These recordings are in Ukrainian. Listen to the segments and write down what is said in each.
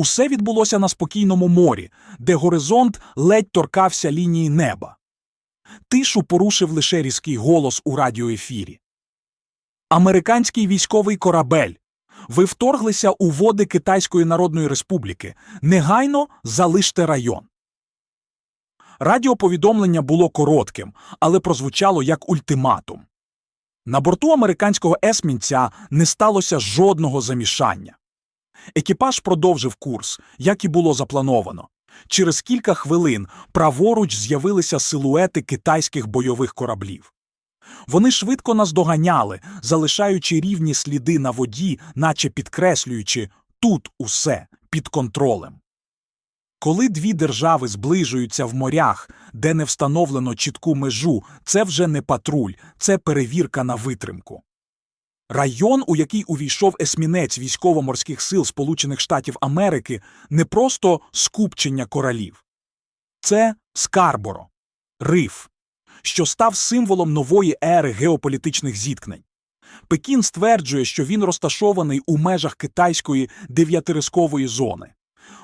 Усе відбулося на спокійному морі, де горизонт ледь торкався лінії неба. Тишу порушив лише різкий голос у радіоефірі. Американський військовий корабель. Ви вторглися у води Китайської Народної Республіки. Негайно залиште район. Радіоповідомлення було коротким, але прозвучало як ультиматум. На борту американського есмінця не сталося жодного замішання. Екіпаж продовжив курс, як і було заплановано. Через кілька хвилин праворуч з'явилися силуети китайських бойових кораблів. Вони швидко наздоганяли, залишаючи рівні сліди на воді, наче підкреслюючи тут усе під контролем. Коли дві держави зближуються в морях, де не встановлено чітку межу, це вже не патруль, це перевірка на витримку. Район, у який увійшов есмінець військово-морських сил Сполучених Штатів Америки, не просто скупчення коралів. Це Скарборо, риф, що став символом нової ери геополітичних зіткнень. Пекін стверджує, що він розташований у межах китайської дев'ятирискової зони.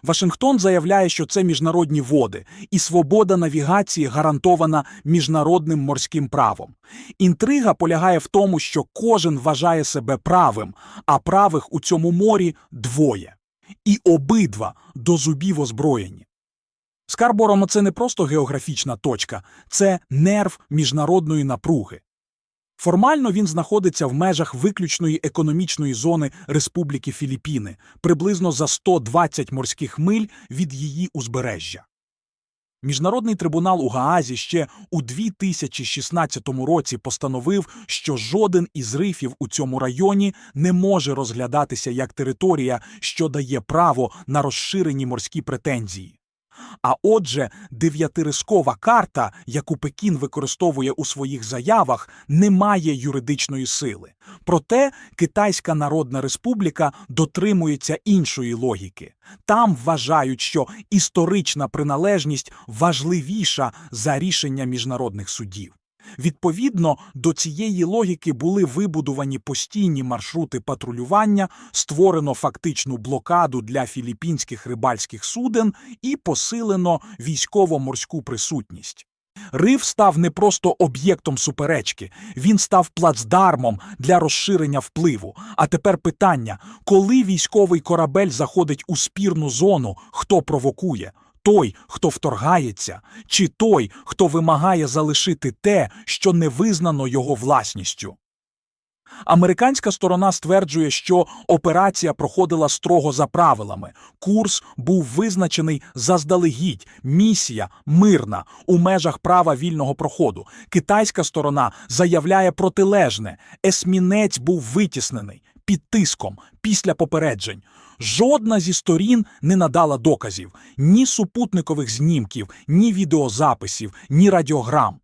Вашингтон заявляє, що це міжнародні води, і свобода навігації гарантована міжнародним морським правом. Інтрига полягає в тому, що кожен вважає себе правим, а правих у цьому морі двоє. І обидва до зубів озброєні. Скарборо – це не просто географічна точка, це нерв міжнародної напруги. Формально він знаходиться в межах виключної економічної зони Республіки Філіппіни, приблизно за 120 морських миль від її узбережжя. Міжнародний трибунал у Гаазі ще у 2016 році постановив, що жоден із рифів у цьому районі не може розглядатися як територія, що дає право на розширені морські претензії. А отже, дев'ятирискова карта, яку Пекін використовує у своїх заявах, не має юридичної сили. Проте Китайська Народна Республіка дотримується іншої логіки. Там вважають, що історична приналежність важливіша за рішення міжнародних судів. Відповідно до цієї логіки були вибудовані постійні маршрути патрулювання, створено фактичну блокаду для філіппінських рибальських суден і посилено військово-морську присутність. Риф став не просто об'єктом суперечки, він став плацдармом для розширення впливу. А тепер питання: коли військовий корабель заходить у спірну зону, хто провокує? Той, хто вторгається, чи той, хто вимагає залишити те, що не визнано його власністю. Американська сторона стверджує, що операція проходила строго за правилами. Курс був визначений заздалегідь, місія мирна у межах права вільного проходу. Китайська сторона заявляє протилежне. Есмінець був витіснений під тиском після попереджень. Жодна зі сторін не надала доказів ні супутникових знімків, ні відеозаписів, ні радіограм.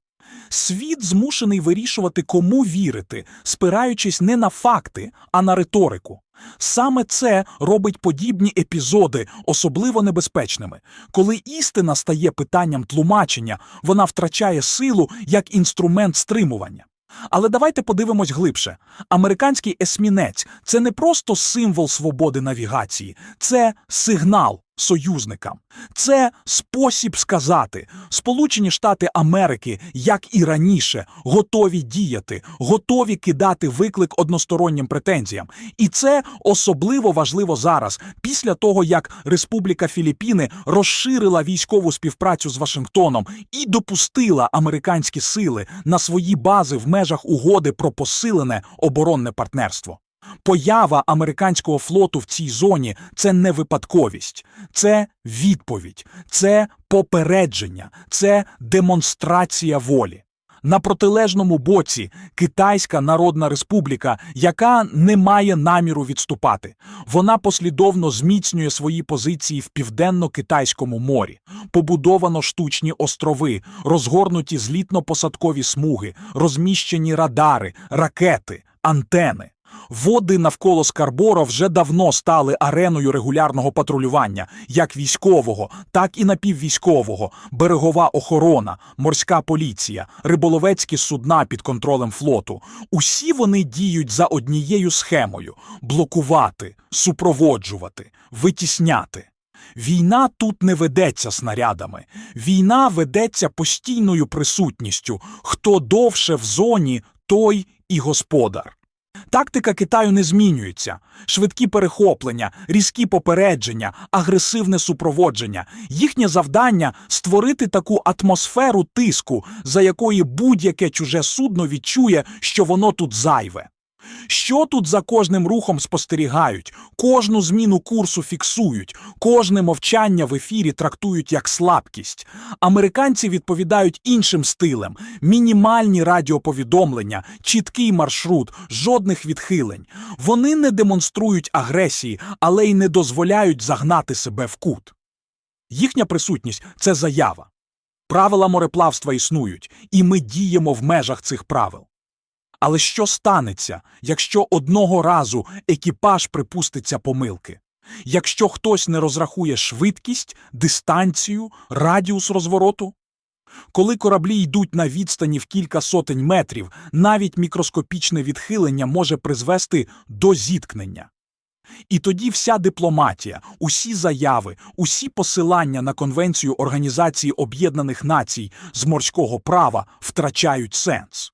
Світ змушений вирішувати, кому вірити, спираючись не на факти, а на риторику. Саме це робить подібні епізоди особливо небезпечними. Коли істина стає питанням тлумачення, вона втрачає силу як інструмент стримування. Але давайте подивимось глибше. Американський есмінець це не просто символ свободи навігації, це сигнал союзникам. Це спосіб сказати: Сполучені Штати Америки, як і раніше, готові діяти, готові кидати виклик одностороннім претензіям. І це особливо важливо зараз, після того як Республіка Філіппіни розширила військову співпрацю з Вашингтоном і допустила американські сили на свої бази в межах угоди про посилене оборонне партнерство. Поява американського флоту в цій зоні це не випадковість, це відповідь, це попередження, це демонстрація волі. На протилежному боці Китайська Народна Республіка, яка не має наміру відступати. Вона послідовно зміцнює свої позиції в південно-китайському морі. Побудовано штучні острови, розгорнуті злітно-посадкові смуги, розміщені радари, ракети, антени. Води навколо Скарборо вже давно стали ареною регулярного патрулювання, як військового, так і напіввійськового, берегова охорона, морська поліція, риболовецькі судна під контролем флоту. Усі вони діють за однією схемою блокувати, супроводжувати, витісняти. Війна тут не ведеться снарядами. Війна ведеться постійною присутністю. Хто довше в зоні, той і господар. Тактика Китаю не змінюється. Швидкі перехоплення, різкі попередження, агресивне супроводження. Їхнє завдання створити таку атмосферу тиску, за якої будь-яке чуже судно відчує, що воно тут зайве. Що тут за кожним рухом спостерігають, кожну зміну курсу фіксують, кожне мовчання в ефірі трактують як слабкість. Американці відповідають іншим стилем: мінімальні радіоповідомлення, чіткий маршрут, жодних відхилень. Вони не демонструють агресії, але й не дозволяють загнати себе в кут. Їхня присутність це заява. Правила мореплавства існують, і ми діємо в межах цих правил. Але що станеться, якщо одного разу екіпаж припуститься помилки? Якщо хтось не розрахує швидкість, дистанцію, радіус розвороту? Коли кораблі йдуть на відстані в кілька сотень метрів, навіть мікроскопічне відхилення може призвести до зіткнення. І тоді вся дипломатія, усі заяви, усі посилання на Конвенцію Організації Об'єднаних Націй з морського права втрачають сенс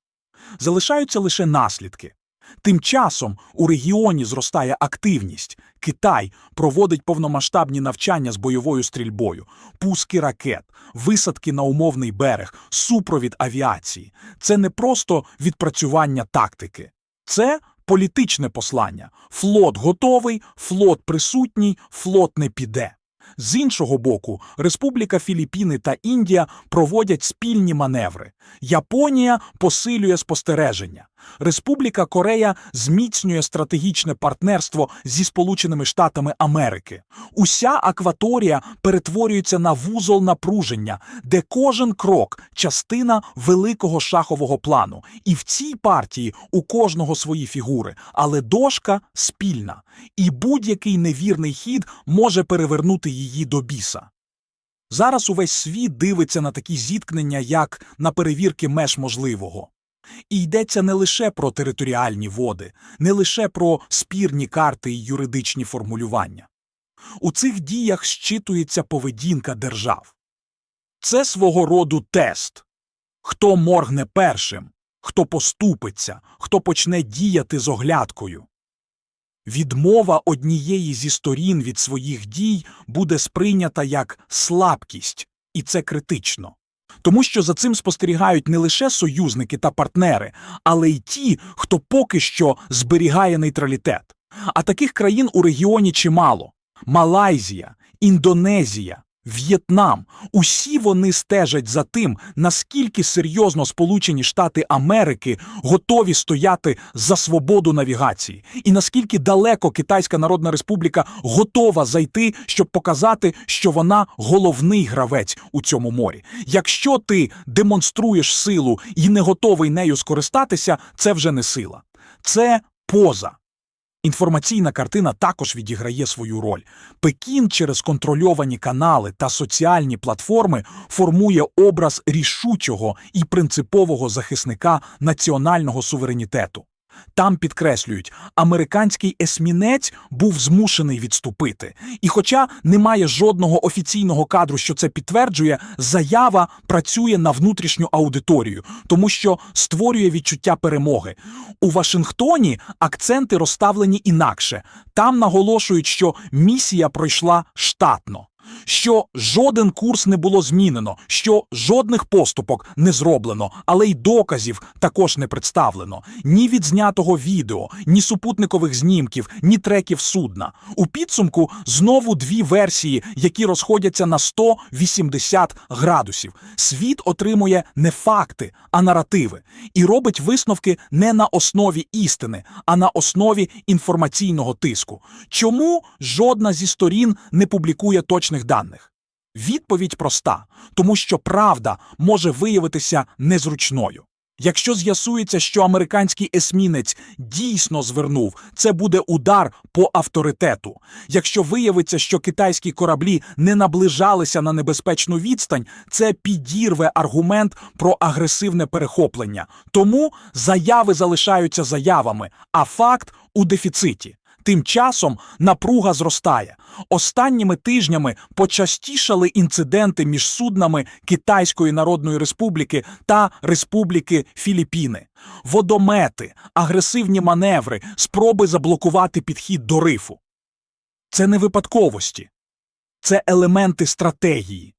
залишаються лише наслідки. Тим часом у регіоні зростає активність. Китай проводить повномасштабні навчання з бойовою стрільбою, пуски ракет, висадки на умовний берег, супровід авіації. Це не просто відпрацювання тактики, це політичне послання. Флот готовий, флот присутній, флот не піде. З іншого боку, Республіка Філіппіни та Індія проводять спільні маневри. Японія посилює спостереження. Республіка Корея зміцнює стратегічне партнерство зі Сполученими Штатами Америки. Уся акваторія перетворюється на вузол напруження, де кожен крок частина великого шахового плану. І в цій партії у кожного свої фігури, але дошка спільна. І будь-який невірний хід може перевернути її до біса. Зараз увесь світ дивиться на такі зіткнення, як на перевірки меж можливого. І йдеться не лише про територіальні води, не лише про спірні карти і юридичні формулювання. У цих діях щитується поведінка держав. Це свого роду тест хто моргне першим, хто поступиться, хто почне діяти з оглядкою. Відмова однієї зі сторін від своїх дій буде сприйнята як слабкість, і це критично. Тому що за цим спостерігають не лише союзники та партнери, але й ті, хто поки що зберігає нейтралітет. А таких країн у регіоні чимало: Малайзія, Індонезія, В'єтнам. Усі вони стежать за тим, наскільки серйозно Сполучені Штати Америки готові стояти за свободу навігації, і наскільки далеко Китайська Народна Республіка готова зайти, щоб показати, що вона головний гравець у цьому морі. Якщо ти демонструєш силу і не готовий нею скористатися, це вже не сила, це поза. Інформаційна картина також відіграє свою роль. Пекін через контрольовані канали та соціальні платформи формує образ рішучого і принципового захисника національного суверенітету. Там підкреслюють, американський есмінець був змушений відступити. І хоча немає жодного офіційного кадру, що це підтверджує, заява працює на внутрішню аудиторію, тому що створює відчуття перемоги. У Вашингтоні акценти розставлені інакше. Там наголошують, що місія пройшла штатно що жоден курс не було змінено, що жодних поступок не зроблено, але й доказів також не представлено. Ні відзнятого відео, ні супутникових знімків, ні треків судна. У підсумку знову дві версії, які розходяться на 180 градусів. Світ отримує не факти, а наративи, і робить висновки не на основі істини, а на основі інформаційного тиску. Чому жодна зі сторін не публікує точних даних? Відповідь проста, тому що правда може виявитися незручною. Якщо з'ясується, що американський есмінець дійсно звернув, це буде удар по авторитету. Якщо виявиться, що китайські кораблі не наближалися на небезпечну відстань, це підірве аргумент про агресивне перехоплення. Тому заяви залишаються заявами, а факт у дефіциті. Тим часом напруга зростає. Останніми тижнями почастішали інциденти між суднами Китайської Народної Республіки та Республіки Філіппіни. Водомети, агресивні маневри, спроби заблокувати підхід до рифу. Це не випадковості, це елементи стратегії.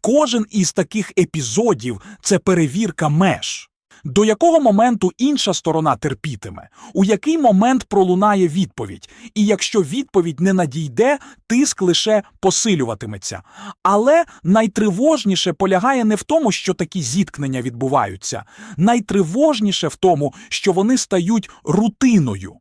Кожен із таких епізодів це перевірка меж. До якого моменту інша сторона терпітиме, у який момент пролунає відповідь, і якщо відповідь не надійде, тиск лише посилюватиметься. Але найтривожніше полягає не в тому, що такі зіткнення відбуваються. Найтривожніше в тому, що вони стають рутиною.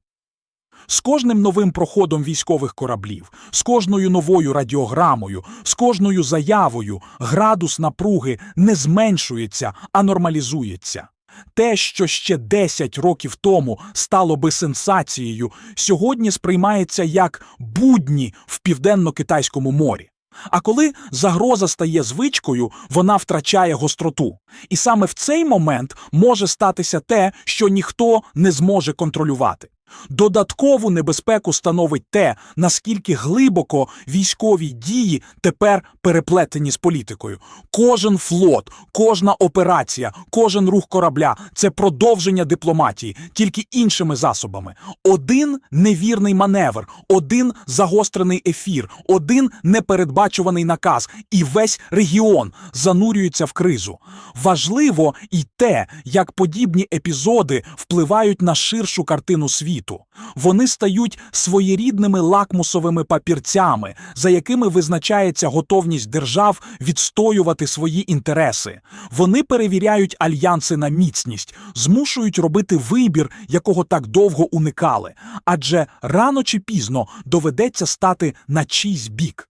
З кожним новим проходом військових кораблів, з кожною новою радіограмою, з кожною заявою градус напруги не зменшується, а нормалізується. Те, що ще 10 років тому стало би сенсацією, сьогодні сприймається як будні в південно-китайському морі. А коли загроза стає звичкою, вона втрачає гостроту. І саме в цей момент може статися те, що ніхто не зможе контролювати. Додаткову небезпеку становить те, наскільки глибоко військові дії тепер переплетені з політикою. Кожен флот, кожна операція, кожен рух корабля це продовження дипломатії, тільки іншими засобами. Один невірний маневр, один загострений ефір, один непередбачуваний наказ, і весь регіон занурюється в кризу. Важливо і те, як подібні епізоди впливають на ширшу картину світу. Вони стають своєрідними лакмусовими папірцями, за якими визначається готовність держав відстоювати свої інтереси. Вони перевіряють альянси на міцність, змушують робити вибір, якого так довго уникали. Адже рано чи пізно доведеться стати на чийсь бік.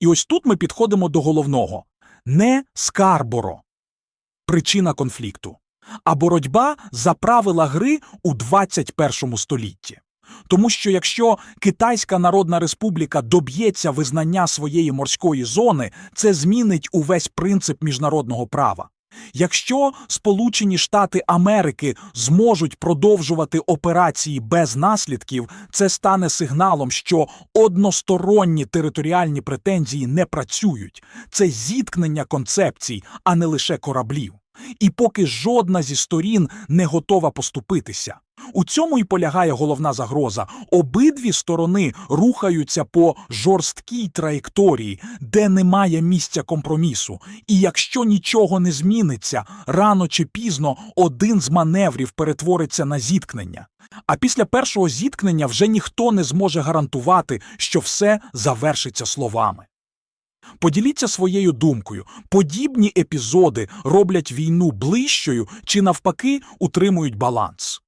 І ось тут ми підходимо до головного не Скарборо. Причина конфлікту а боротьба за правила гри у 21 столітті. Тому що якщо Китайська Народна Республіка доб'ється визнання своєї морської зони, це змінить увесь принцип міжнародного права. Якщо Сполучені Штати Америки зможуть продовжувати операції без наслідків, це стане сигналом, що односторонні територіальні претензії не працюють. Це зіткнення концепцій, а не лише кораблів. І поки жодна зі сторін не готова поступитися. У цьому і полягає головна загроза. Обидві сторони рухаються по жорсткій траєкторії, де немає місця компромісу. І якщо нічого не зміниться, рано чи пізно один з маневрів перетвориться на зіткнення. А після першого зіткнення вже ніхто не зможе гарантувати, що все завершиться словами. Поділіться своєю думкою. Подібні епізоди роблять війну ближчою чи навпаки утримують баланс.